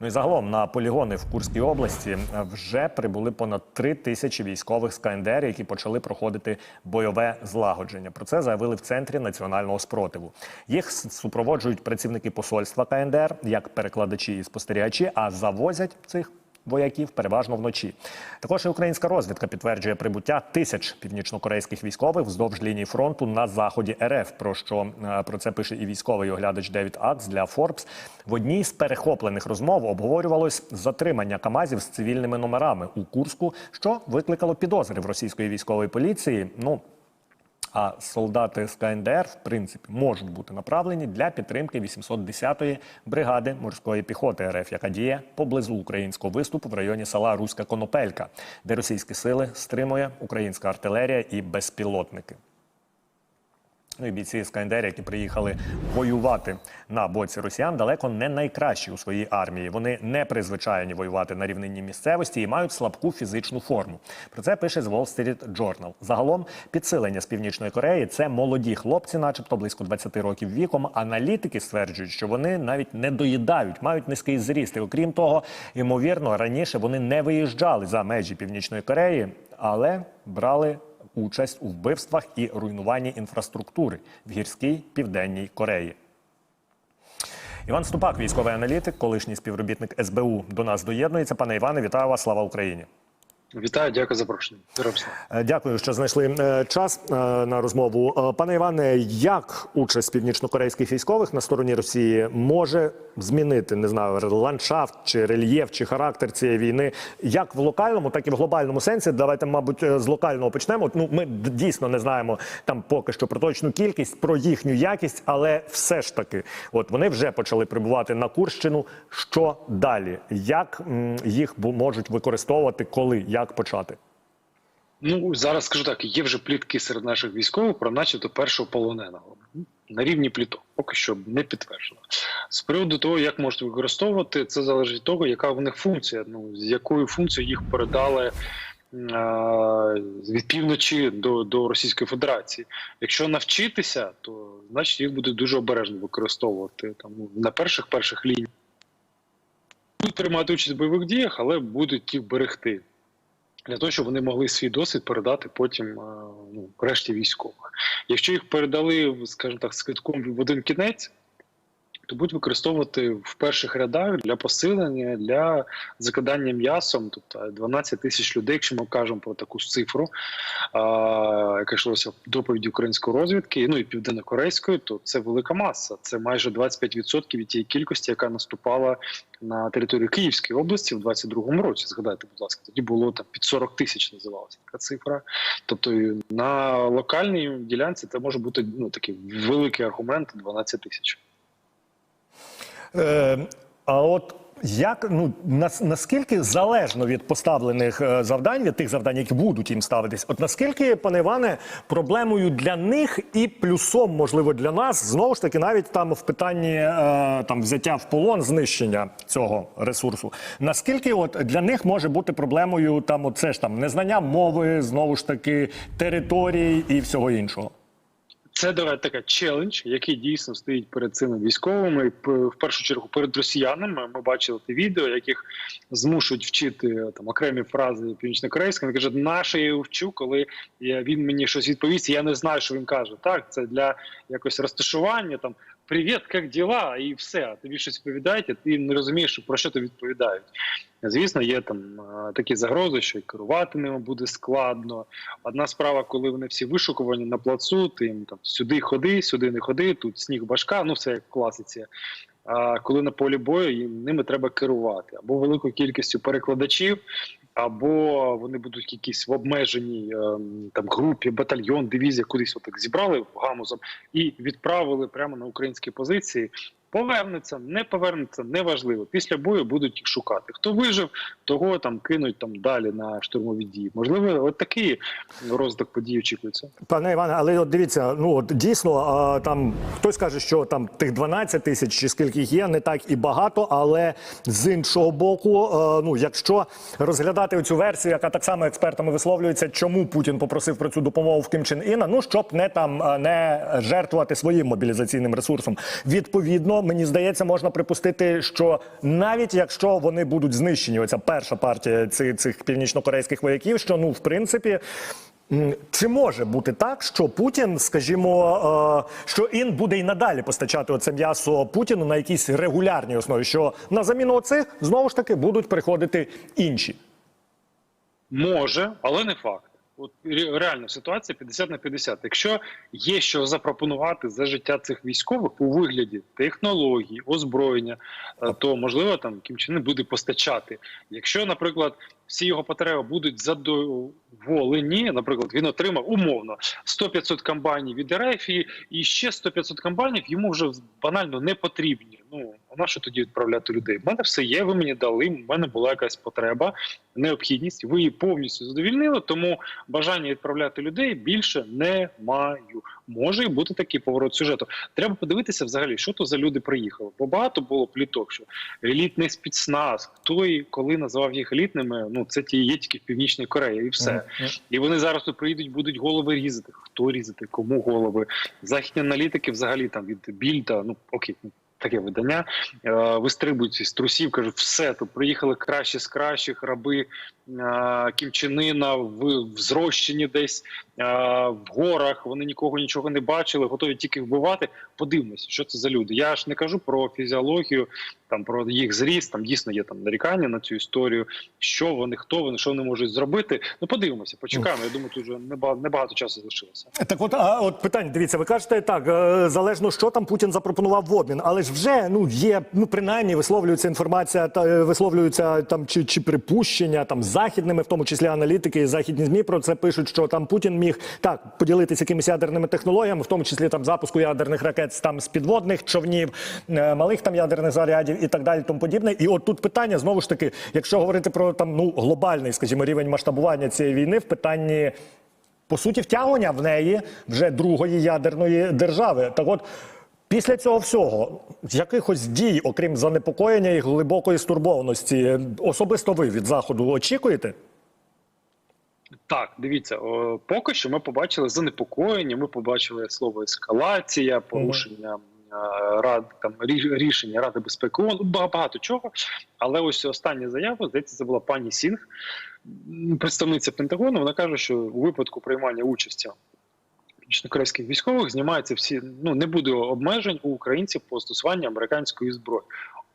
Ну і загалом на полігони в Курській області е, вже прибули понад три тисячі військових з КНДР, які почали проходити бойове злагодження. Про це заявили в центрі національного спротиву. Їх супроводжують працівники посольства КНДР як перекладачі і спостерігачі, а завозять цих. Вояків переважно вночі. Також і українська розвідка підтверджує прибуття тисяч північнокорейських військових вздовж лінії фронту на заході РФ. Про що е, про це пише і військовий оглядач Девід Акс для Forbes. В одній з перехоплених розмов обговорювалось затримання камазів з цивільними номерами у Курську, що викликало підозри в російської військової поліції. Ну а солдати з КНДР, в принципі, можуть бути направлені для підтримки 810-ї бригади морської піхоти РФ, яка діє поблизу українського виступу в районі села Руська Конопелька, де російські сили стримує українська артилерія і безпілотники. Ну і бійці з які приїхали воювати на боці росіян, далеко не найкращі у своїй армії. Вони не призвичайні воювати на рівнині місцевості і мають слабку фізичну форму. Про це пише з Wall Street Journal. Загалом підсилення з північної Кореї це молоді хлопці, начебто близько 20 років віком. Аналітики стверджують, що вони навіть не доїдають, мають низький зріст. І окрім того, ймовірно, раніше вони не виїжджали за межі північної Кореї, але брали участь у вбивствах і руйнуванні інфраструктури в гірській південній Кореї. Іван Ступак, військовий аналітик, колишній співробітник СБУ, до нас доєднується. Пане Іване, вітаю вас! Слава Україні! Вітаю, дякую за запрошення. Е, Дякую, що знайшли е, час е, на розмову. Пане Іване, як участь північнокорейських військових на стороні Росії може змінити не знаю ландшафт чи рельєф, чи характер цієї війни, як в локальному, так і в глобальному сенсі? Давайте, мабуть, з локального почнемо. Ну, ми дійсно не знаємо там поки що про точну кількість, про їхню якість, але все ж таки, от вони вже почали прибувати на Курщину. Що далі? Як їх можуть використовувати, коли як почати? Ну зараз скажу так: є вже плітки серед наших військових про начебто першого полоненого на рівні пліток. Поки що не підтверджено. З приводу того, як можуть використовувати, це залежить від того, яка в них функція. Ну з якою функцією їх передали. Від півночі до, до Російської Федерації. Якщо навчитися, то значить їх будуть дуже обережно використовувати там на перших перших лініях. Будуть приймати участь в бойових діях, але будуть їх берегти для того, щоб вони могли свій досвід передати потім е, ну, решті військових. Якщо їх передали, скажімо так, з квитком в один кінець, то будуть використовувати в перших рядах для посилення, для закидання м'ясом, тобто 12 тисяч людей, якщо ми кажемо про таку цифру, а, яка йшлося в доповіді української розвідки, ну і південнокорейської, то це велика маса. Це майже 25% від тієї кількості, яка наступала на територію Київської області в 22-му році. Згадайте, будь ласка, тоді було там під 40 тисяч називалася така цифра. Тобто на локальній ділянці це може бути ну такий великий аргумент 12 тисяч. Е, а от як ну нас, наскільки залежно від поставлених е, завдань, від тих завдань, які будуть їм ставитись, от наскільки, пане Іване, проблемою для них і плюсом, можливо, для нас знову ж таки, навіть там в питанні е, там взяття в полон, знищення цього ресурсу, наскільки от для них може бути проблемою там, оце ж там незнання мови, знову ж таки, територій і всього іншого? Це така челендж, який дійсно стоїть перед цими військовими. В першу чергу перед росіянами. Ми бачили те відео, яких змушують вчити там окремі фрази північнокорейськими. Він каже, наше я вчу, коли він мені щось відповість. Я не знаю, що він каже. Так, це для якось розташування там. Привіт, як діла? І все. А тобі щось відповідають, а ти не розумієш, про що тобі відповідають. Звісно, є там такі загрози, що і керувати ними буде складно. Одна справа, коли вони всі вишукувані на плацу, ти їм там сюди ходи, сюди не ходи, тут сніг башка, ну все як в класиці. А коли на полі бою їм ними треба керувати або великою кількістю перекладачів, або вони будуть якісь в обмеженій ем, там групі, батальйон, дивізія, кудись отак зібрали гамузом і відправили прямо на українські позиції. Повернеться, не повернеться, неважливо. Після бою будуть їх шукати. Хто вижив, того там кинуть там далі на штурмові дії. Можливо, от такий розвиток подій очікується. Пане Іване, але от дивіться, ну от дійсно там хтось каже, що там тих 12 тисяч чи скільки їх є, не так і багато. Але з іншого боку, а, ну якщо розглядати цю версію, яка так само експертами висловлюється, чому Путін попросив про цю допомогу в Ким Чен Іна, ну щоб не там не жертвувати своїм мобілізаційним ресурсом. Відповідно, мені здається, можна припустити, що навіть якщо вони будуть знищені, оця перша партія цих, цих північнокорейських вояків, що ну в принципі. Чи може бути так, що Путін, скажімо, е, що він буде і надалі постачати оце м'ясо Путіну на якійсь регулярній основі, що на заміну оцих знову ж таки будуть приходити інші? Може, але не факт. От реальна ситуація 50 на 50. Якщо є що запропонувати за життя цих військових у вигляді технологій, озброєння, е, то можливо там Кім Чен Ын буде постачати. Якщо, наприклад, всі його потреби будуть задоволені, наприклад, він отримав умовно 100-500 комбайнів від РФ і, ще 100-500 комбайнів йому вже банально не потрібні. Ну на що тоді відправляти людей? В мене все є. Ви мені дали. в мене була якась потреба, необхідність. Ви її повністю задовільнили, тому бажання відправляти людей більше не маю. Може і бути такий поворот сюжету. Треба подивитися взагалі, що то за люди приїхали. Бо багато було пліток, що елітний спецназ, хто і коли назвав їх елітними. Ну це ті є тільки в північній Кореї, і все. І вони зараз тут приїдуть, будуть голови різати. Хто різати, кому голови? Західні аналітики взагалі там від більда, ну окей, таке видання. Е, вистрибують із трусів, кажуть, все тут приїхали кращі з кращих раби е, Кімчинина в, зрощенні десь е, в горах. Вони нікого нічого не бачили, готові тільки вбивати. Подивимося, що це за люди. Я ж не кажу про фізіологію, там про їх зріст. Там дійсно є там нарікання на цю історію. Що вони, хто вони, що вони можуть зробити. Ну подивимося, почекаємо. Я думаю, тут вже небагато, часу залишилося. Так, от, а от питання, дивіться, ви кажете так, залежно що там Путін запропонував в обмін, але ж вже ну є, ну принаймні висловлюється інформація, та е, висловлюються там чи, чи припущення там західними, в тому числі аналітики, і західні змі про це пишуть, що там Путін міг так поділитися якимись ядерними технологіями, в тому числі там запуску ядерних ракет там з підводних човнів, е, малих там ядерних зарядів і так далі, тому подібне. І от тут питання знову ж таки, якщо говорити про там ну глобальний, скажімо, рівень масштабування цієї війни в питанні по суті, втягування в неї вже другої ядерної держави. Так от, після цього всього, якихось дій, окрім занепокоєння і глибокої стурбованості, особисто ви від заходу очікуєте? Так, дивіться, о, поки що ми побачили занепокоєння. Ми побачили слово ескалація, порушення рад там рішення Ради безпеки ООН, багато чого. Але ось остання заява, здається, це була пані Сінг, представниця Пентагону. Вона каже, що у випадку приймання участі північнокорейських військових знімаються всі. Ну не буде обмежень у українців по застосуванню американської зброї.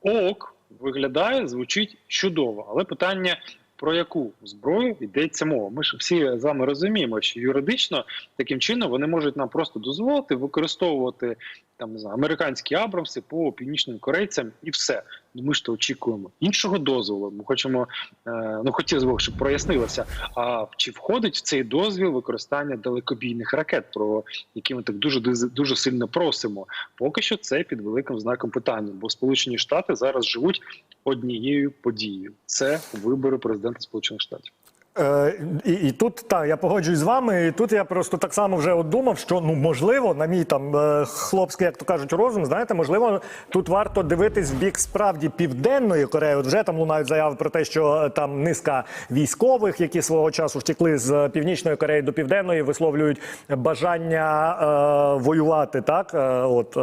Ок виглядає, звучить чудово, але питання. Про яку зброю йдеться мова? Ми ж всі з вами розуміємо, що юридично таким чином вони можуть нам просто дозволити використовувати там не американські абрамси по північним корейцям і все. Ми ж то очікуємо іншого дозволу. Ми хочемо, е, ну хотілося б, щоб прояснилося. А чи входить в цей дозвіл використання далекобійних ракет, про які ми так дуже, дуже сильно просимо? Поки що це під великим знаком питання, бо Сполучені Штати зараз живуть однією подією: це вибори президента Сполучених Штатів. Е, і, і тут так, я погоджуюсь з вами. І тут я просто так само вже от думав, що ну можливо, на мій там е, хлопський, як то кажуть, розум, знаєте, можливо, тут варто дивитись в бік справді південної Кореї. От вже там лунають заяви про те, що е, там низка військових, які свого часу втекли з північної Кореї до південної, висловлюють бажання е, воювати так, е, от е,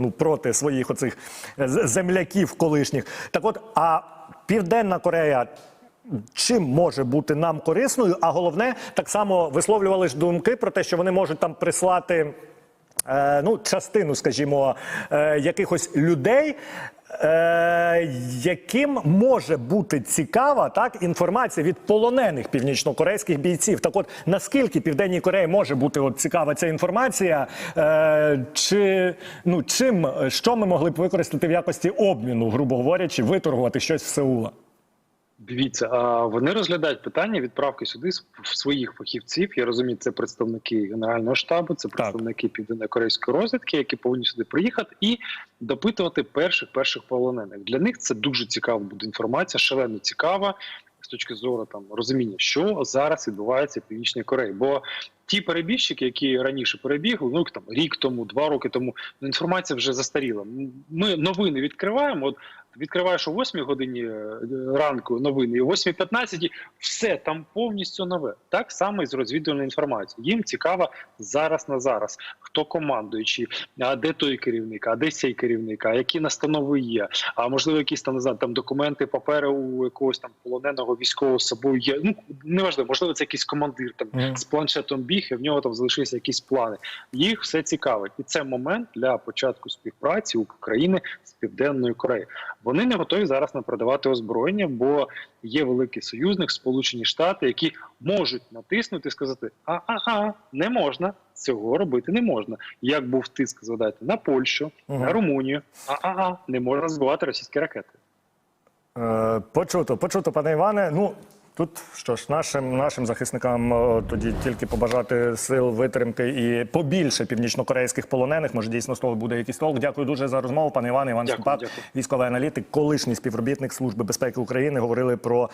ну проти своїх оцих земляків колишніх. Так, от а південна Корея чим може бути нам корисною, а головне, так само висловлювали ж думки про те, що вони можуть там прислати. е, Ну, частину, скажімо, е, якихось людей, е, яким може бути цікава так інформація від полонених північнокорейських бійців. Так, от наскільки Південній Кореї може бути от цікава ця інформація, е, чи ну чим що ми могли б використати в якості обміну, грубо говорячи, виторгувати щось в Сеула? Дивіться, а вони розглядають питання відправки сюди своїх фахівців. Я розумію, це представники Генерального штабу, це представники південно-корейської розвідки, які повинні сюди приїхати і допитувати перших перших полонених. Для них це дуже цікава буде інформація, шалено цікава з точки зору там розуміння, що зараз відбувається в Північній Кореї. Бо ті перебіжчики, які раніше перебігли, ну там рік тому, два роки тому, ну, інформація вже застаріла. Ми новини відкриваємо. От відкриваєш о 8 годині е, ранку новини, і о 8.15 все там повністю нове. Так само і з розвідувальною інформацією. Їм цікаво зараз на зараз, хто командуючий, а де той керівник, а де цей керівник, а які настанови є. А можливо, якісь там не знаю, там документи, папери у якогось там полоненого військового з собою є. Ну неважливо, можливо, це якийсь командир там Мгм. з планшетом біг, і в нього там залишилися якісь плани. Їх все цікавить, і це момент для початку співпраці України з південною Кореєю. Вони не готові зараз напродавати озброєння, бо є великий союзник, Сполучені Штати, які можуть натиснути і сказати: а ага, не можна. Цього робити не можна. Як був тиск, згадайте, на Польщу, угу. на Румунію. А ага, не можна збивати російські ракети. Е, Почуто, почуто, пане Іване. Ну тут що ж, нашим нашим захисникам тоді тільки побажати сил, витримки і побільше північнокорейських полонених. Може, дійсно з того буде якийсь толк. Дякую дуже за розмову, пане Іван Іван Дякую, Скупак, дякую. військовий аналітик, колишній співробітник Служби безпеки України. Говорили про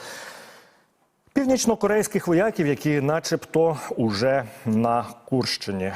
північнокорейських вояків, які, начебто, уже на Курщині.